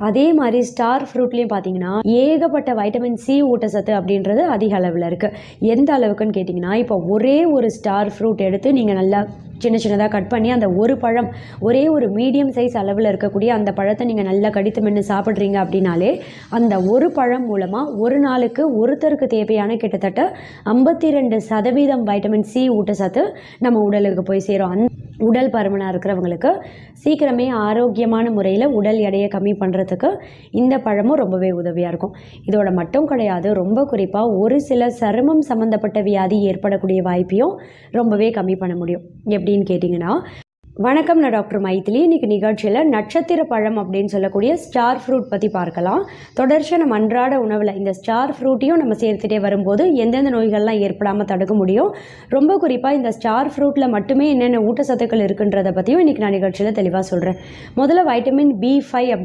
அதே மாதிரி ஸ்டார் ஃப்ரூட்லேயும் பார்த்தீங்கன்னா ஏகப்பட்ட வைட்டமின் சி ஊட்டச்சத்து அப்படின்றது அதிக அளவில் இருக்குது எந்த அளவுக்குன்னு கேட்டிங்கன்னா இப்போ ஒரே ஒரு ஸ்டார் ஃப்ரூட் எடுத்து நீங்கள் நல்லா சின்ன சின்னதாக கட் பண்ணி அந்த ஒரு பழம் ஒரே ஒரு மீடியம் சைஸ் அளவில் இருக்கக்கூடிய அந்த பழத்தை நீங்கள் நல்லா கடித்து மென்று சாப்பிட்றீங்க அப்படின்னாலே அந்த ஒரு பழம் மூலமாக ஒரு நாளுக்கு ஒருத்தருக்கு தேவையான கிட்டத்தட்ட ஐம்பத்தி ரெண்டு சதவீதம் வைட்டமின் சி ஊட்டச்சத்து நம்ம உடலுக்கு போய் சேரும். அந் உடல் பருமனாக இருக்கிறவங்களுக்கு சீக்கிரமே ஆரோக்கியமான முறையில் உடல் எடையை கம்மி பண்ணுறதுக்கு இந்த பழமும் ரொம்பவே உதவியாக இருக்கும். இதோட மட்டும் கிடையாது ரொம்ப குறிப்பாக ஒரு சில சருமம் சம்மந்தப்பட்ட வியாதி ஏற்படக்கூடிய வாய்ப்பையும் ரொம்பவே கம்மி பண்ண முடியும். எப்படின்னு கேட்டிங்கன்னா வணக்கம் நான் டாக்டர் மைத்திலி இன்னைக்கு நிகழ்ச்சியில் நட்சத்திர பழம் அப்படின்னு சொல்லக்கூடிய ஸ்டார் ஃப்ரூட் பற்றி பார்க்கலாம். தொடர்ச்சியாக நம்ம அன்றாட உணவில் இந்த ஸ்டார் ஃப்ரூட்டையும் நம்ம சேர்த்துட்டே வரும்போது எந்தெந்த நோய்கள்லாம் ஏற்படாமல் தடுக்க முடியும்? ரொம்ப குறிப்பாக இந்த ஸ்டார் ஃப்ரூட்டில் மட்டுமே என்னென்ன ஊட்டச்சத்துக்கள் இருக்குன்றதை பற்றியும் இன்றைக்கி நான் நிகழ்ச்சியில் தெளிவாக சொல்கிறேன் முதல்ல வைட்டமின் பி ஃபைவ் அப்படி